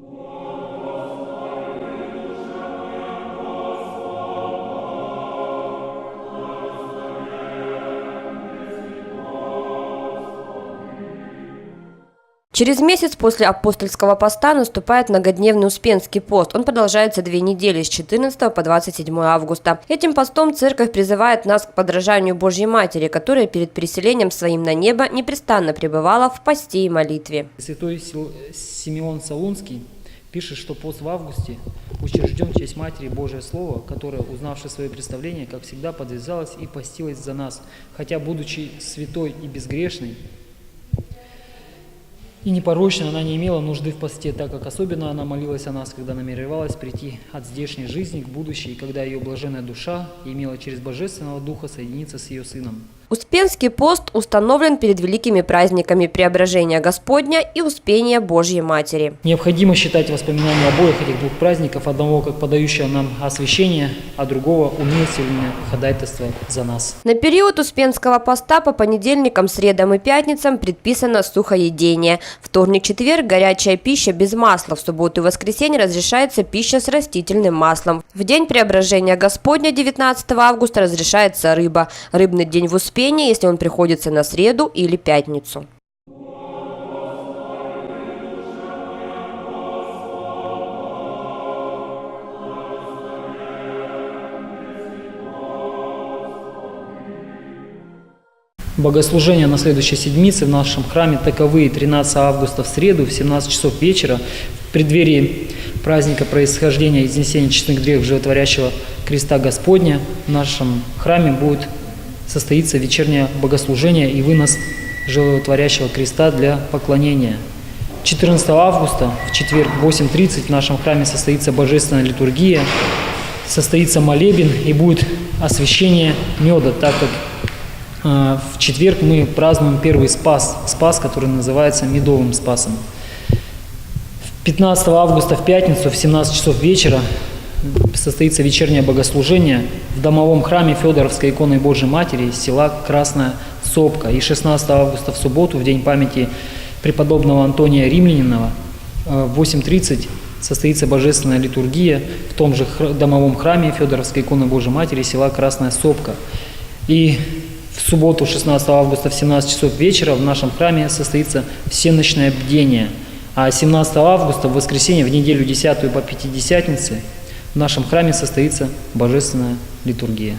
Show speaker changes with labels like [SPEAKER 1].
[SPEAKER 1] Whoa. Через месяц после апостольского поста наступает многодневный Успенский пост. Он продолжается две недели с 14 по 27 августа. Этим постом церковь призывает нас к подражанию Божьей Матери, которая перед переселением своим на небо непрестанно пребывала в посте и молитве.
[SPEAKER 2] Святой Симеон Солунский пишет, что пост в августе учрежден в честь Матери Божие Слово, которое, узнавши свое представление, как всегда подвязалась и постилась за нас, хотя, будучи святой и безгрешной, и непорочной, она не имела нужды в посте, так как особенно она молилась о нас, когда намеревалась прийти от здешней жизни к будущей, и когда ее блаженная душа имела через Божественного Духа соединиться с ее Сыном.
[SPEAKER 1] Успенский пост установлен перед великими праздниками Преображения Господня и Успения Божьей Матери.
[SPEAKER 2] Необходимо считать воспоминания обоих этих двух праздников, одного как подающего нам освящение, а другого умилостивление ходатайство за нас.
[SPEAKER 1] На период Успенского поста по понедельникам, средам и пятницам предписано сухоедение. Вторник-четверг – горячая пища без масла. В субботу и воскресенье разрешается пища с растительным маслом. В день Преображения Господня 19 августа разрешается рыба. Рыбный день в Успении, если он приходится на среду или пятницу.
[SPEAKER 2] Богослужения на следующей седмице в нашем храме таковые 13 августа в среду в 17 часов вечера в преддверии праздника происхождения и изнесения честных грехов животворящего креста Господня в нашем храме будет состоится вечернее богослужение и вынос животворящего креста для поклонения. 14 августа в четверг в 8.30 в нашем храме состоится божественная литургия, состоится молебен и будет освящение меда, так как э, в четверг мы празднуем первый спас, спас, который называется медовым спасом. 15 августа в пятницу в 17 часов вечера состоится вечернее богослужение в домовом храме Федоровской иконы Божьей Матери села Красная Сопка. И 16 августа в субботу, в день памяти преподобного Антония Римлянинова, э, в 8.30 состоится божественная литургия в том же домовом храме Федоровской иконы Божьей Матери села Красная Сопка. И в субботу, 16 августа в 17 часов вечера в нашем храме состоится всеночное бдение. А 17 августа, в воскресенье, в неделю 10 по Пятидесятнице, в нашем храме состоится божественная литургия.